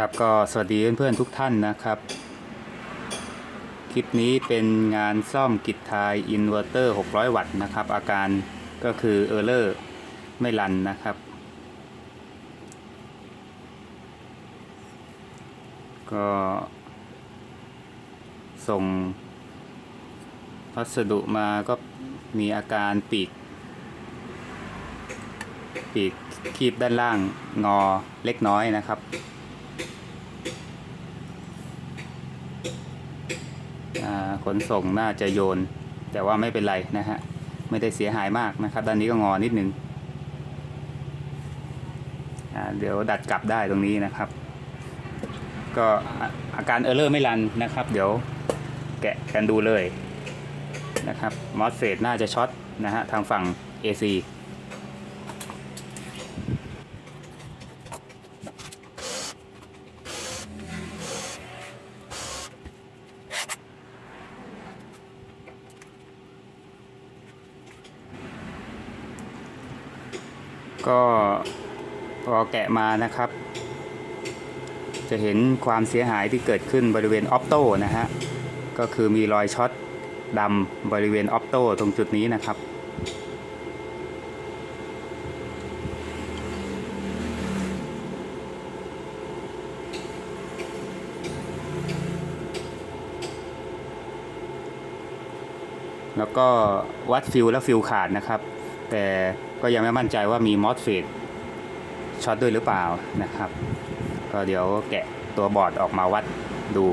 ครับ ก็สวัสดีเพื่อนๆทุกท่านนะครับ คลิปนี้เป็นงานซ่อมกิจทายอินเวอร์เตอร์ 600 วัตต์นะครับ อาการก็คือเออร์เลอร์ไม่รันนะครับ ก็ ส่ง พัสดุมาก็มีอาการปีก ปีกคีบด้านล่างงอเล็กน้อยนะครับ อ่า ขนส่งน่าจะโยน แต่ว่าไม่เป็นไรนะฮะ ไม่ได้เสียหายมากนะครับ ด้านนี้ก็งอนิดนึงอ่าเดี๋ยวดัดกลับได้ตรงนี้นะครับ ก็อาอาการเออร์เลอร์ไม่รันนะครับ เดี๋ยวแกะกันดูเลยนะครับมอสเฟตน่าจะช็อตนะฮะทางฝั่ง AC ก็พอแกะมานะครับ จะเห็นความเสียหายที่เกิดขึ้นบริเวณออปโต้นะฮะ ก็คือมีรอยช็อตดำบริเวณออปโต้ตรงจุดนี้นะครับแล้วก็วัดฟิลและฟิลขาดนะครับ แต่ ก็ยังไม่มั่นใจว่ามีมอสเฟตช็อตด้วยหรือเปล่านะครับ ก็เดี๋ยวแกะตัวบอร์ดออกมาวัดดู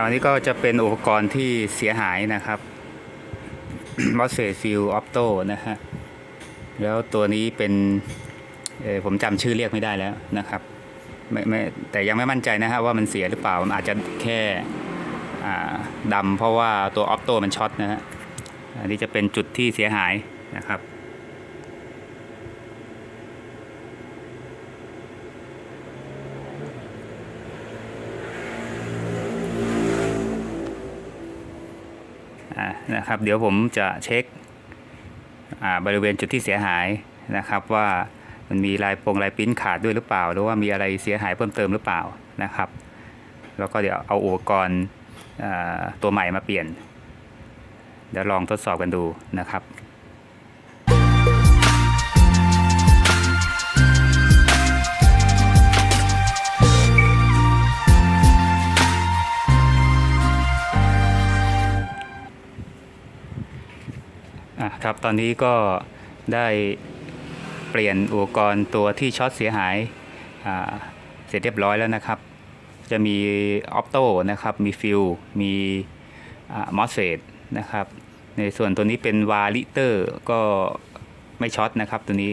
ข่าวนี้ก็จะเป็นอุปกรณ์ที่เสียหายนะครับ m o s f e t Field Opto นะฮะ แล้วตัวนี้เป็นเอ่อผมจำชื่อเรียกไม่ได้แล้วนะครับไม่ไม่แต่ยังไม่มั่นใจนะฮะว่ามันเสียหรือเปล่า มันอาจจะแค่ดำเพราะว่าตัวออ t โตมันช็อตนะฮะ อันนี้จะเป็นจุดที่เสียหายนะครับ นะครับ เดี๋ยวผมจะเช็คอ่าบริเวณจุดที่เสียหายนะครับ ว่ามันมีลายโปรงลายปิ้นขาดด้วยหรือเปล่า หรือว่ามีอะไรเสียหายเพิ่มเติมหรือเปล่านะครับ แล้วก็เดี๋ยวเอาอุปกรณ์อ่าตัวใหม่มาเปลี่ยน เดี๋ยวลองทดสอบกันดูนะครับ ครับตอนนี้ก็ได้เปลี่ยนอุปกรณ์ตัวที่ช็อตเสียหายาเสร็จเรียบร้อยแล้วนะครับ จะมีออปโต้นะครับ มีฟิลมีมอสเฟตนะครับ ในส่วนตัวนี้เป็นวาลิเตอร์ก็ไม่ช็อตนะครับตัวนี้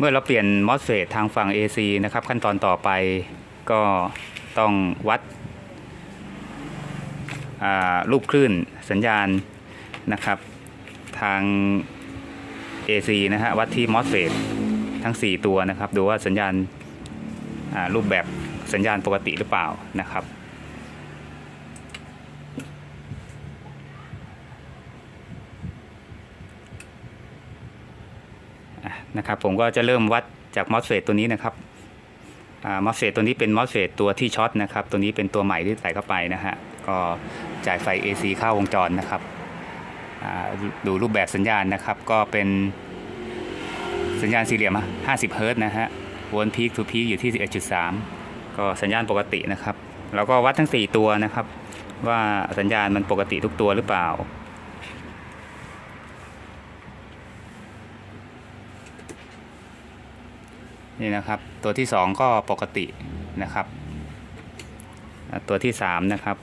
เมื่อเราเปลี่ยนมอสเฟตทางฝั่ง AC นะครับ ขั้นตอนต่อไปก็ต้องวัดรูปคลื่นสัญญาณนะครับ ทาง AC นะฮะวัดที่มอสเฟตทั้ง 4 ตัวนะครับ ดูว่าสัญญาณรูปแบบสัญญาณปกติหรือเปล่านะครับ นะครับ ผมก็จะเริ่มวัดจากมอสเฟตตัวนี้นะครับมอสเฟตตัวนี้เป็นมอสเฟตตัวที่ช็อตนะครับ ตัวนี้เป็นตัวใหม่ที่ใส่เข้าไปนะฮะ ก็จ่ายไฟ AC เข้าวงจรนะครับดูรูปแบบสัญญาณนะครับ ก็เป็นสัญญาณสี่เหลี่ยมอะ50 เฮิรตซ์นะฮะวนพีคทูพีคอยู่ที่ 11.3 ก็สัญญาณปกตินะครับ แล้วก็วัดทั้ง 4 ตัวนะครับ ว่าสัญญาณมันปกติทุกตัวหรือเปล่า นี่นะครับ ตัวที่ 2 ก็ปกตินะครับ ตัวที่ 3 นะครับ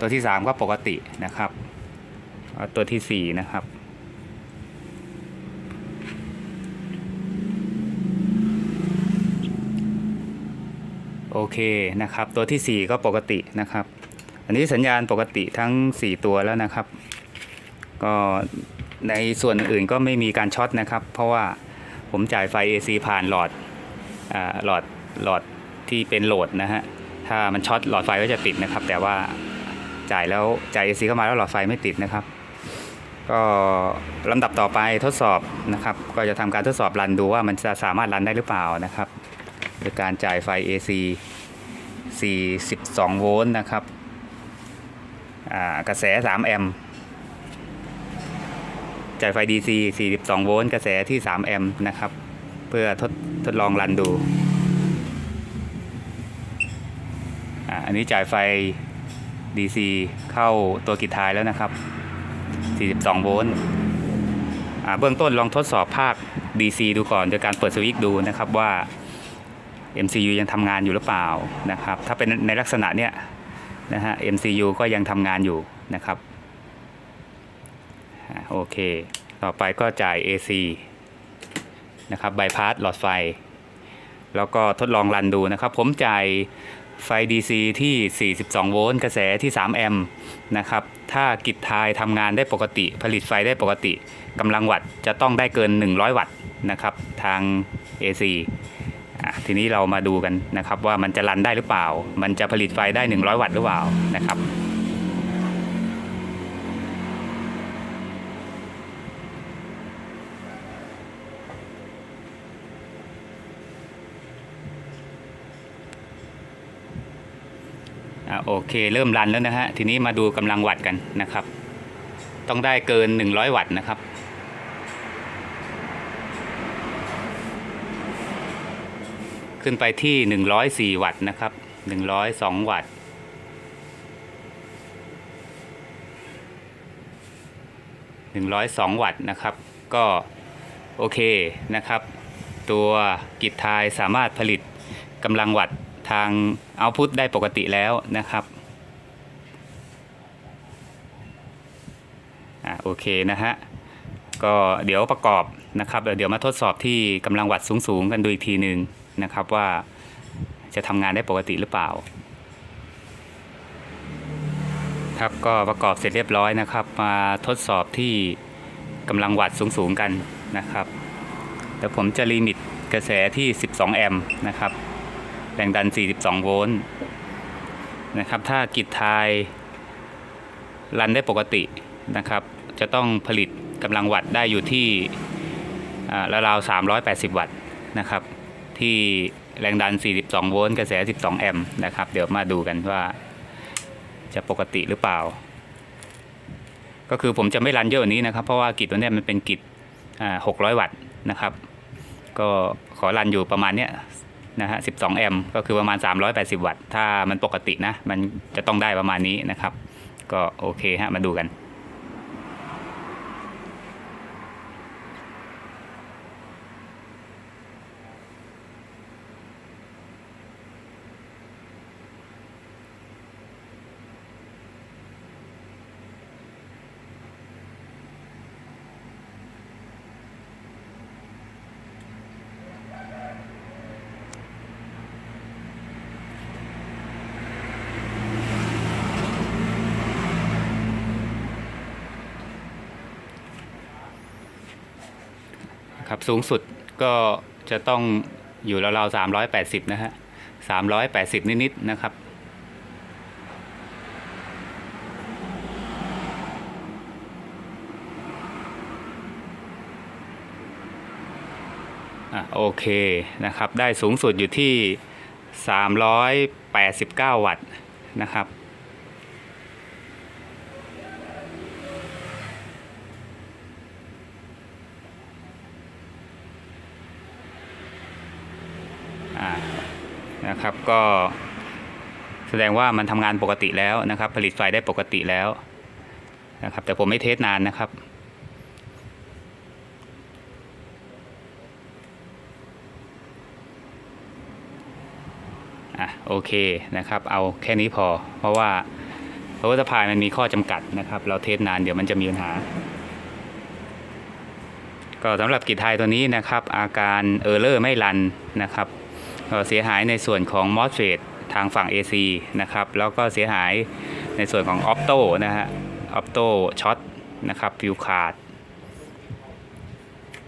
ตัวที่ 3 ก็ปกตินะครับ ตัวทีสี่4 นะครับโอเคนะครับ ตัวทีสี่4 ก็ปกตินะครับ อันนี้สัญญาณปกติทั้ง 4 ตัวแล้วนะครับ ก็ในส่วนอื่นก็ไม่มีการช็อตนะครับ เพราะว่าผมจ่ายไฟ AC ผ่านหลอดอหลอดหลอดที่เป็นโหลดนะฮะ ถ้ามันช็อตหลอดไฟก็จะติดนะครับ แต่ว่าจ่ายแล้วจ่าย AC เข้ามาแล้วหลอดไฟไม่ติดนะครับ ก็ลำดับต่อไปทดสอบนะครับ ก็จะทำการทดสอบรันดูว่ามันจะสามารถรันได้หรือเปล่านะครับโดยการจ่ายไฟ AC 42 โวลต์นะครับ กระแส 3 แอมป์จ่ายไฟ DC 42 โวลต์กระแสที่ 3 แอมป์นะครับ เพื่อทดทดลองรันดูอันนี้จ่ายไฟ DC เข้าตัวกิจทายแล้วนะครับ 42 โวลต์เบื้องต้นลองทดสอบภาค DC ดูก่อนโดยการเปิดสวิตช์ดูนะครับว่า MCU ยังทำงานอยู่หรือเปล่านะครับ ถ้าเป็นในลักษณะเนี้ย นะฮะ MCU ก็ยังทำงานอยู่นะครับโอเค ต่อไปก็จ่าย AC นะครับบ y พาสหลอดไฟ แล้วก็ทดลองรันดูนะครับ ผมจ่ายไฟ DC ที่ 42 โวลต์กระแสที่ 3 แอมป์นะครับ ถ้ากิจทายทำงานได้ปกติ ผลิตไฟได้ปกติกำลังวัตต์จะต้องได้เกิน 100 วัตต์นะครับ ทาง AC ทีนี้เรามาดูกันนะครับว่ามันจะรันได้หรือเปล่า มันจะผลิตไฟได้ 100 วัตต์หรือเปล่านะครับอะโอเค เริ่มรันแล้วนะฮะ ทีนี้มาดูกำลังวัตต์กันนะครับ ต้องได้เกิน 100 วัตต์นะครับ ขึ้นไปที่ 104 วัตต์นะครับ 102 วัตต์ 102 วัตต์นะครับ ก็โอเคนะครับ ตัวกิจทายสามารถผลิตกำลังวัตต์ทางเอาพุตได้ปกติแล้วนะครับอ่าโอเคนะฮะ ก็เดี๋ยวประกอบนะครับ เดี๋ยวมาทดสอบที่กำลังวัตต์สูงๆ กันดูอีกทีหนึ่ง นะครับว่าจะทำงานได้ปกติหรือเปล่า ครับก็ประกอบเสร็จเรียบร้อยนะครับ มาทดสอบที่กำลังวัตต์สูงๆกันนะครับเดี๋ยวผมจะลิมิตกระแสที่ 12 แอมป์นะครับ แรงดัน 42 โวลต์นะครับถ้ากิจทายรันได้ปกตินะครับ จะต้องผลิตกำลังวัตต์ได้อยู่ที่อ่าราวๆ380 วัตต์นะครับ ที่แรงดัน 42 โวลต์กระแส 12 แอมป์นะครับ เดี๋ยวมาดูกันว่าจะปกติหรือเปล่า ก็คือผมจะไม่รันเยอะกว่านี้นะครับ เพราะว่ากิจตัวนี้มันเป็นกิจ600 วัตต์นะครับ ก็ขอรันอยู่ประมาณเนี้ยนะฮะ 12 แอมป์ก็คือประมาณ 380 วัตต์ ถ้ามันปกตินะ มันจะต้องได้ประมาณนี้นะครับ ก็โอเคฮะ มาดูกัน ครับสูงสุดก็จะต้องอยู่ราวๆสามร้อยแปดสิบนะฮะสามร้อยแปดสิบนิดๆนะครับอะโอเคนะครับ ได้สูงสุดอยู่ที่ 389 วัตต์นะครับ นะครับ ก็แสดงว่ามันทำงานปกติแล้วนะครับ ผลิตไฟได้ปกติแล้วนะครับ แต่ผมไม่เทสนานนะครับอะโอเคนะครับ เอาแค่นี้พอ เพราะว่าเพราะว่าสะพายมันมีข้อจำกัดนะครับ เราเทสนานเดี๋ยวมันจะมีปัญหา ก็สำหรับกิจไทยตัวนี้นะครับ อาการเออร์เลอร์ไม่รันนะครับ เสียหายในส่วนของมอสเฟตทางฝั่ง AC นะครับ แล้วก็เสียหายในส่วนของออ t โตนะฮะออ t โตช็อตนะครับฟิวขาด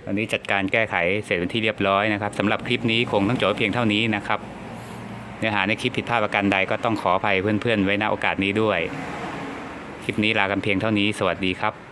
ตอนนี้จัดการแก้ไขเสร็จเป็นที่เรียบร้อยนะครับสำหรับคลิปนี้คงต้องจบเพียงเท่านี้นะครับเนื้อหาในคลิปผิดพลาดประการใดก็ต้องขออภัยเพื่อนๆ ไว้ณโอกาสนี้ด้วย คลิปนี้ลากันเพียงเท่านี้ สวัสดีครับ